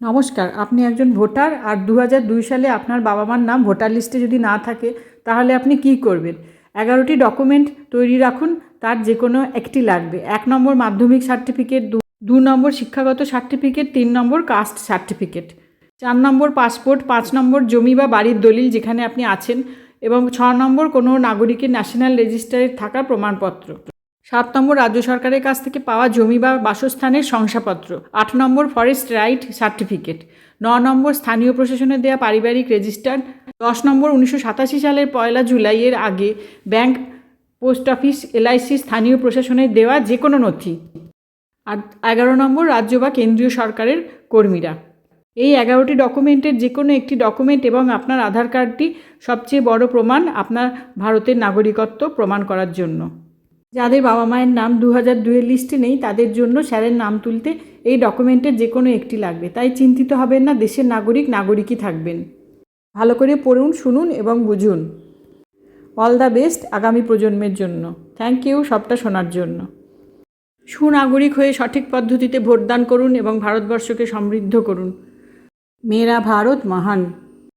নমস্কার, আপনি একজন ভোটার আর দু দুই সালে আপনার বাবা মার নাম ভোটার লিস্টে যদি না থাকে, তাহলে আপনি কি করবেন? এগারোটি ডকুমেন্ট তৈরি রাখুন, তার যে কোনো একটি লাগবে। এক নম্বর মাধ্যমিক সার্টিফিকেট, দু নম্বর শিক্ষাগত সার্টিফিকেট, তিন নম্বর কাস্ট সার্টিফিকেট। চার নম্বর পাসপোর্ট, পাঁচ নম্বর জমি বা বাড়ির দলিল যেখানে আপনি আছেন, এবং ছ নম্বর কোনো নাগরিকের ন্যাশনাল রেজিস্টারে থাকার প্রমাণপত্র। সাত নম্বর রাজ্য সরকারের কাছ থেকে পাওয়া জমি বা বাসস্থানের শংসাপত্র। আট নম্বর ফরেস্ট রাইট সার্টিফিকেট ন নম্বর স্থানীয় প্রশাসনের দেওয়া পারিবারিক রেজিস্টার দশ নম্বর উনিশশো সাতাশি সালের পয়লা জুলাইয়ের আগে ব্যাংক পোস্ট অফিস এলআইসি স্থানীয় প্রশাসনের দেওয়া যে কোনো নথি। আর এগারো নম্বর রাজ্য বা কেন্দ্রীয় সরকারের কর্মীরা। এই এগারোটি ডকুমেন্টের যে কোনো একটি ডকুমেন্ট এবং আপনার আধার কার্ডটি সবচেয়ে বড় প্রমাণ আপনার ভারতের নাগরিকত্ব প্রমাণ করার জন্য। যাদের বাবা মায়ের নাম দু হাজার দুয়ের লিস্টে নেই, তাদের জন্য স্যারের নাম তুলতে এই ডকুমেন্টের যে কোনো একটি লাগবে। তাই চিন্তিত হবেন না, দেশের নাগরিক নাগরিকই থাকবেন। ভালো করে পড়ুন, শুনুন এবং বুঝুন। অল দ্য বেস্ট আগামী প্রজন্মের জন্য। থ্যাংক ইউ সবটা শোনার জন্য। সুনাগরিক হয়ে সঠিক পদ্ধতিতে ভোটদান করুন এবং ভারতবর্ষকে সমৃদ্ধ করুন। মেরা ভারত মহান।